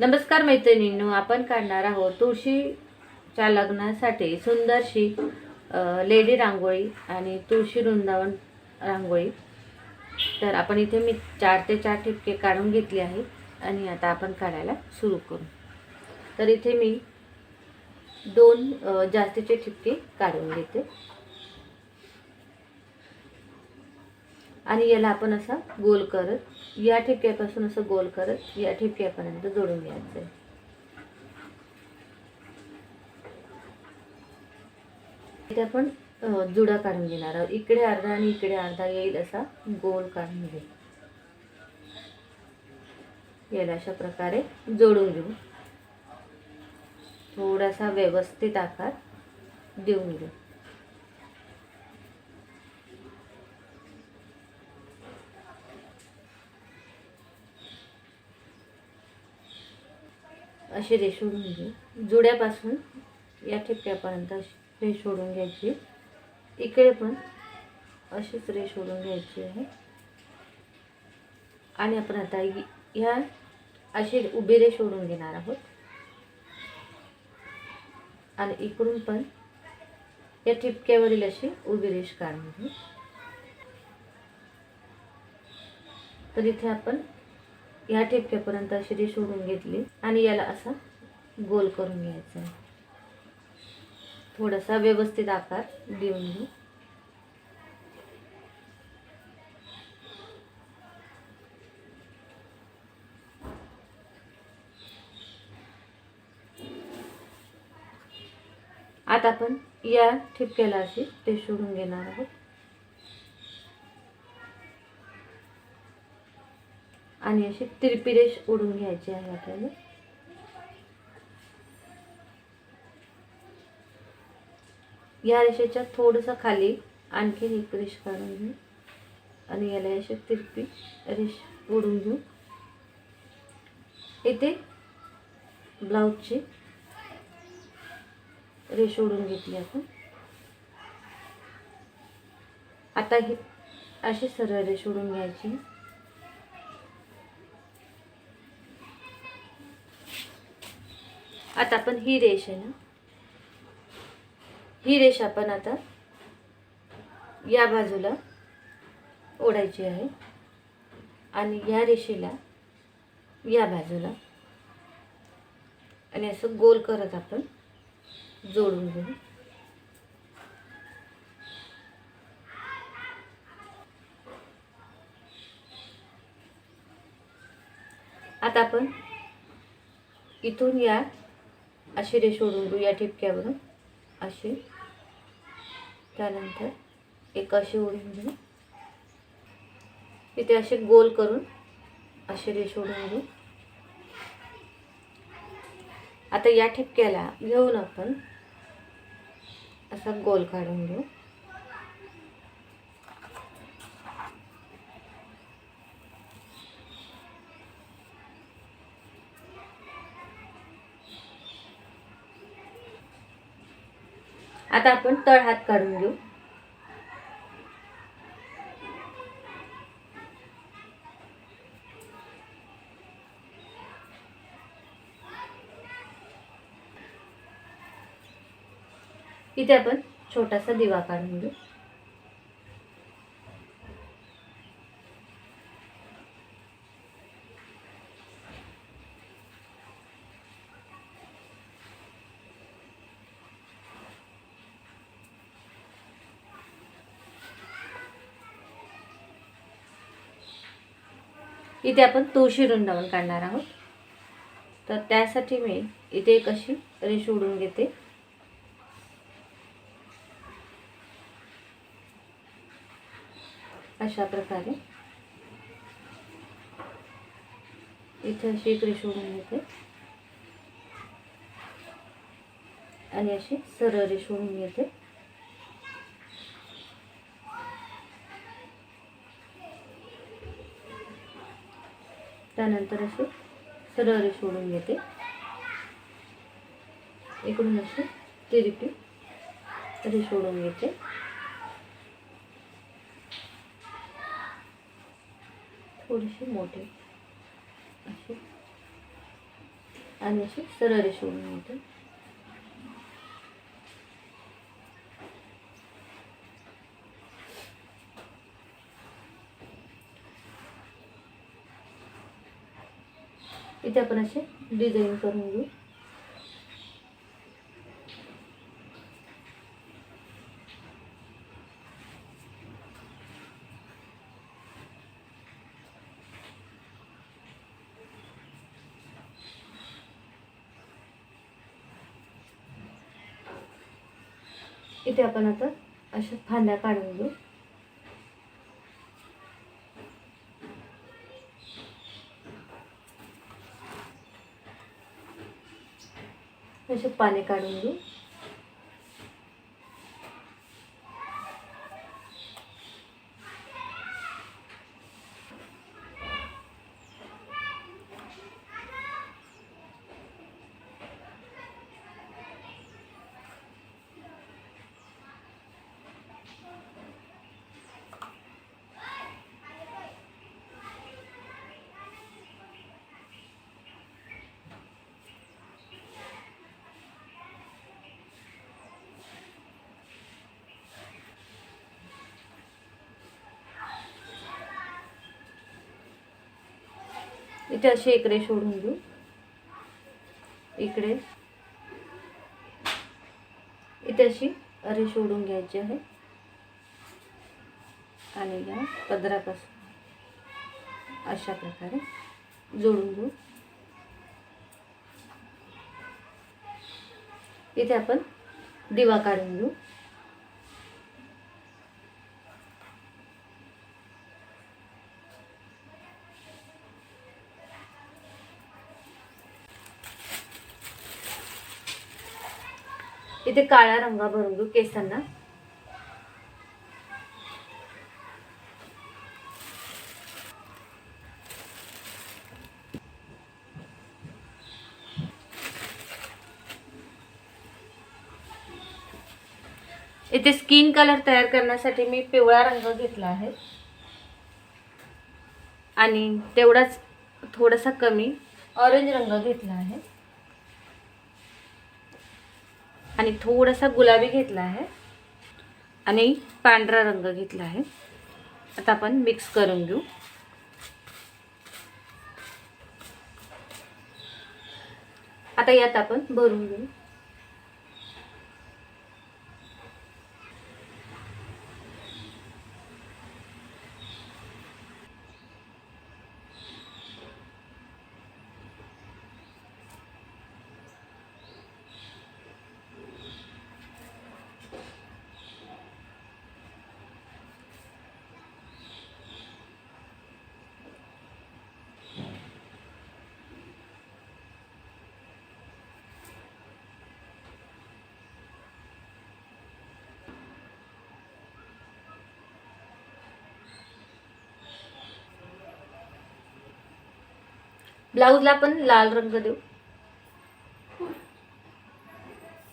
नमस्कार मैत्रिणींनो आपण काढणार आहोत तुळशीच्या लग्नासाठी सुंदरशी लेडी रांगोळी आणि तुळशी वृंदावन रांगोळी. तर आपण इथे मी चार ते चार ठिपके काढून घेतले आहे आणि आता आपण काढायला सुरू करू. तर इथे मी दोन जास्तीचे ठिपके काढून घेते. आणि याला आपण असा गोल करत या ठिपक्यापासून असं गोल करत या ठिपक्यापर्यंत जोडून घ्यायचं आहे इथे आपण जुडा काढून घेणार आहोत. इकडे अर्धा आणि इकडे अर्धा येईल असा गोल काढून घेऊ. याला अशा प्रकारे जोडून घेऊ. थोडासा व्यवस्थित आकार देऊन घेऊ. अशी रेष ओढून घेऊ जुड्यापासून या ठिपक्यापर्यंत अशी रेष ओढून घ्यायची. इकडे पण अशीच रेष ओढून घ्यायची आहे. आणि आपण आता ह्या अशी उभी रेष ओढून घेणार आहोत. आणि इकडून पण या ठिपक्यावरील अशी उभी रेष काढून घेऊ तर इथे आपण या ठेपक्यापर्यंत अशी रेष ओढून घेतली आणि याला असा गोल करून घ्यायचा. थोडासा व्यवस्थित आकार देऊन घेऊ आता आपण या ठिपक्याला अशी ते सोडून घेणार आहोत. आणि अशी तिरपी रेष ओढून घ्यायची आहे आपल्याला. या रेषेच्या थोडंसं खाली आणखीन एक रेष काढून घेऊ. आणि याला अशी तिरपी रेष ओढून घेऊ. इथे ब्लाऊजची रेष ओढून घेतली आपण. आता ही अशी सरळ रेष ओढून घ्यायची आता आपण ही रेष आहे ना. ही रेष आपण आता या बाजूला ओढायची आहे. आणि या रेषेला या बाजूला. आणि असं गोल करत आपण जोडून घेऊ. आता आपण इथून या अशी रेष ओढून घेऊ या ठिपक्यावरून. अशी. त्यानंतर एक अशी ओढून घेऊ. तिथे असे गोल करून अशी रेष ओढून घेऊ. आता या ठिपक्याला घेऊन आपण असा गोल काढून घेऊ. आता आपण तळ हात काढून घेऊ. इथे आपण छोटासा दिवा काढून घेऊ. इथे आपण तुळशी वृंदावन काढणार आहोत. तर त्यासाठी मी इथे एक अशी रेष उडून घेते. अशा प्रकारे. इथे अशी एक रेष उडून घेते. आणि अशी सरळ रेष उडून घेते. त्यानंतर असे सरळ सोडून घेते. इकडून अशी तिरपी रेष सोडून घेते. थोडीशी मोठी अशी आणि अशी सरळ सोडून घेते. इथे आपण असे डिझाईन करून घेऊ. इथे आपण आता अशा फांद्या काढून घेऊ. असे पाने काढून घेऊ. इथे असे इकडे सोडून घेऊ. इकडे. इथे अशी अरे सोडून घ्यायची आहे. आणि या पदरापासून. अशा प्रकारे जोडून घेऊ. इथे आपण दिवा काढून घेऊ. इथे काळा रंगा भरून घेऊ केसांना. इथे स्किन कलर तयार करण्यासाठी मी पिवळा रंग घेतला आहे. आणि तेवढाच थोडासा कमी ऑरेंज रंग घेतला आहे. आणि थोडासा गुलाबी घेतला आहे. आणि पांढरा रंग घेतला आहे. आता आपण मिक्स करून घेऊ. आता यात आपण भरून घेऊ. ब्लाऊजला पण लाल रंग देऊ.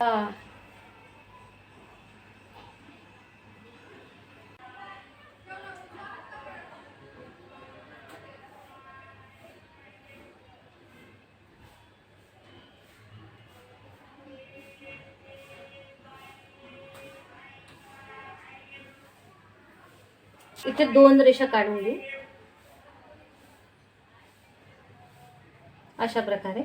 हा. इथे दोन रेषा काढून घेऊ. अशा प्रकारे.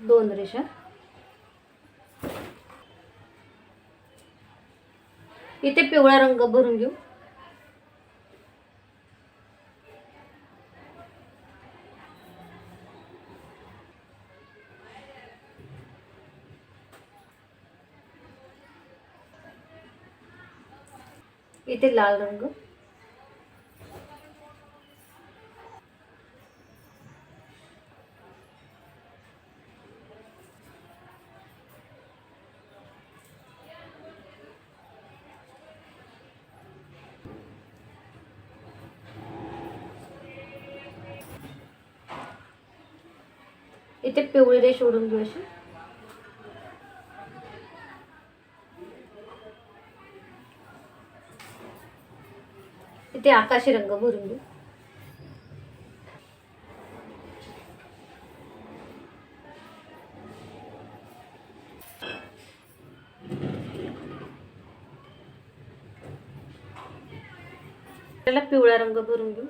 दोन रेषा. इथे पिवळा रंग भरून घेऊ. इथे लाल रंग. इथे पिवळी रेष ओढून घेऊ अशी. इथे आकाशी रंग भरून घेऊ. त्याला पिवळा रंग भरून घेऊ.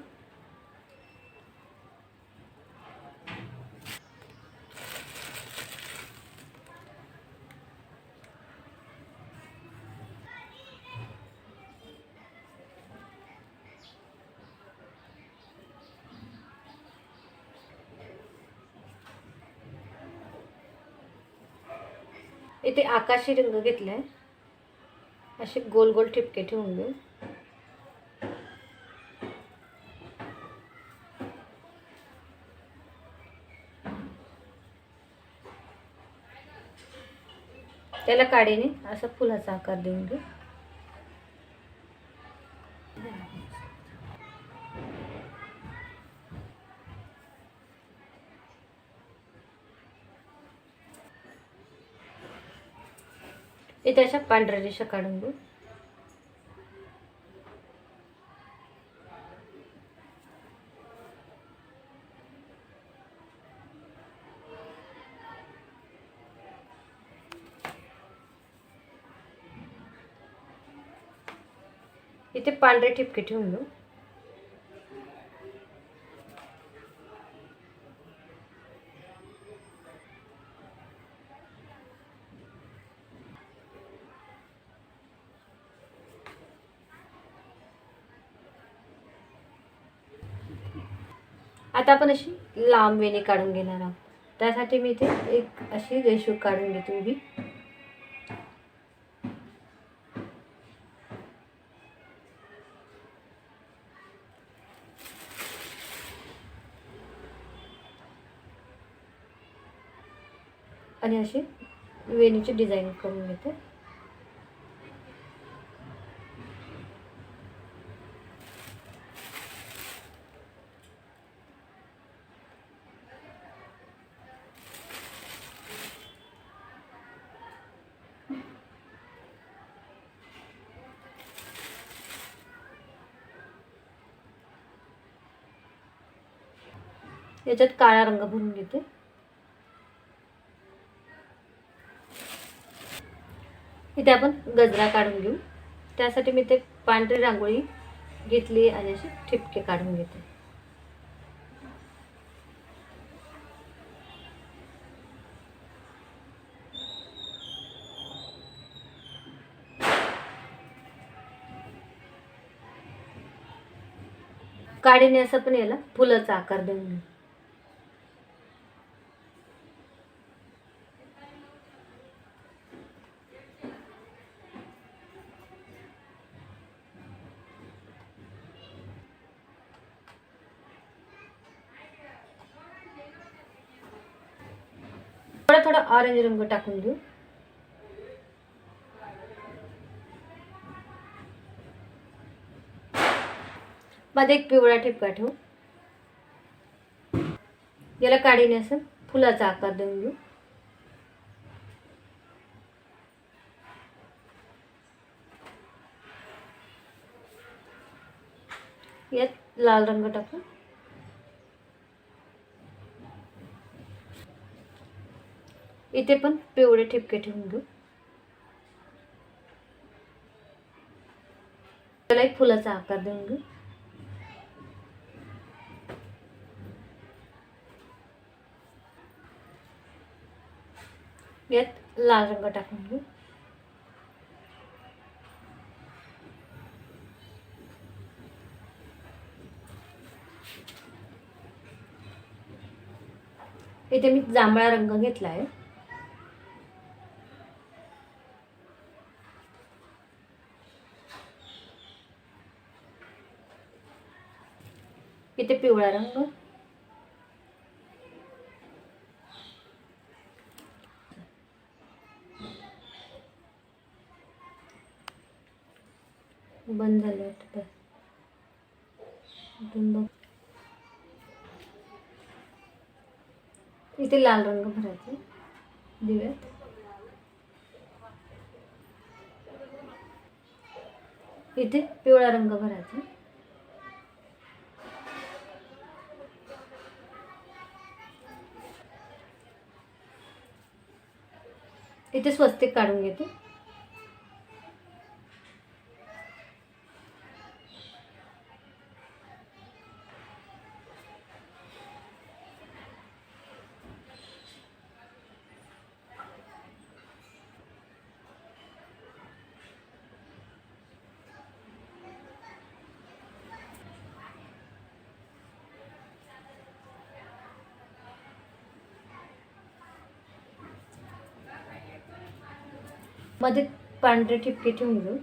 इथे आकाशी रंग घेतलाय. असे गोल गोल ठिपके ठेवून घेऊ त्याला काडीने असा फुलाचा आकार देऊन घेऊ इथे अशा पांढऱ्या रेषा काढून घेऊ? इथे पांढरे ठिपके ठेवून घेऊ. आता आपण अशी लांब वेणी काढून घेणार आहोत. त्यासाठी मी इथे एक अशी रेशू काढून घेते उभी. आणि अशी वेणीची डिझाईन करून घेते. याच्यात काळा रंग भरून घेते. इथे आपण गजरा काढून घेऊ. त्यासाठी मी ते पांढरी रांगोळी घेतली आणि असे ठिपके काढून घेते. काडीने असं पण याला फुलाचा आकार देऊन घेऊ. थोडा थोडा ऑरेंज रंग टाकून देऊ. मध्ये एक पिवळा ठिपका ठेवू. याला काढीने असं फुलाचा आकार देऊन घेऊ यात लाल रंग टाकू. इथे पण पिवळे ठिपके ठेवून घेऊ. त्याला एक फुलाचा आकार देऊन घेऊ. यात लाल रंग टाकून घेऊ. इथे मी जांभळा रंग घेतला आहे इथे पिवळा रंग? बंद झालं वाटतं. बघ. इथे लाल रंग भरायचे. दिव्यात. इथे पिवळा रंग भरायचा. इथे स्वस्तिक काढून घेते. मध्ये पांढरे ठिपके ठेवून घेऊ.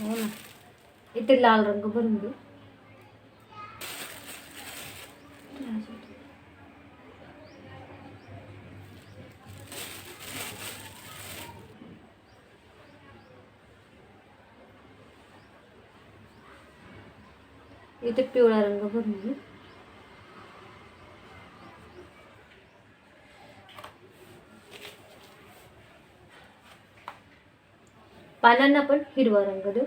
हो ना. इथे लाल रंग भरून घेऊ. इथे पिवळा रंग भरून घेऊ. पानांना पण हिरवा रंग देऊ.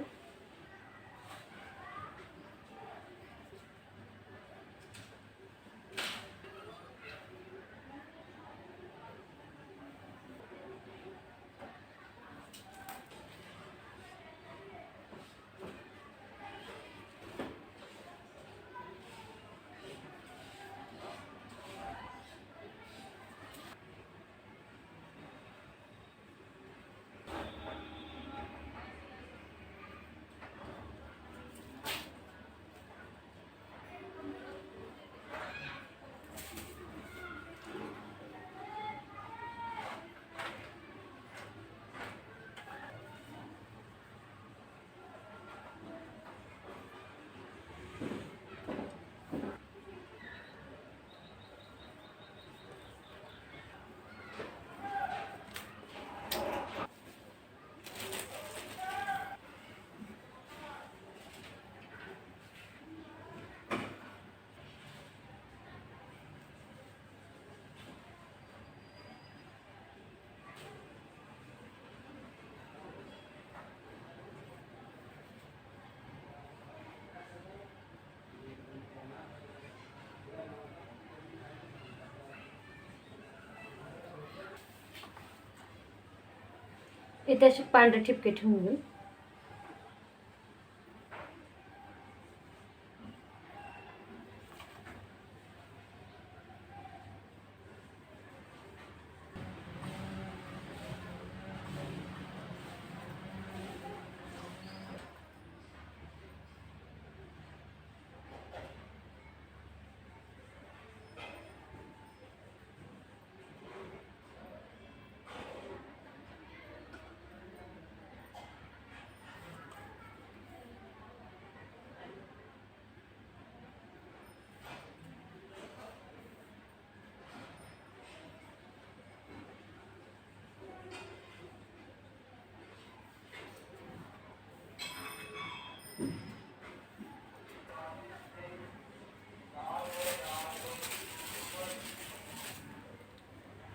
इथे असे पांढरे ठिपके ठेवून. घेऊ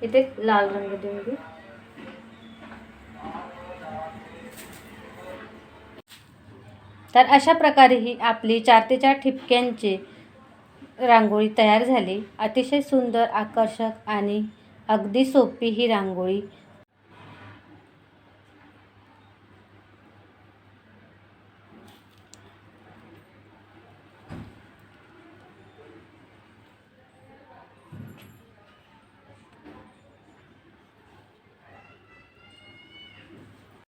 इथे लाल रंग देऊन घेऊ तर अशा प्रकारे ही आपली चार ते चार ठिपक्यांची रांगोळी तयार झाली. अतिशय सुंदर आकर्षक आणि अगदी सोपी ही रांगोळी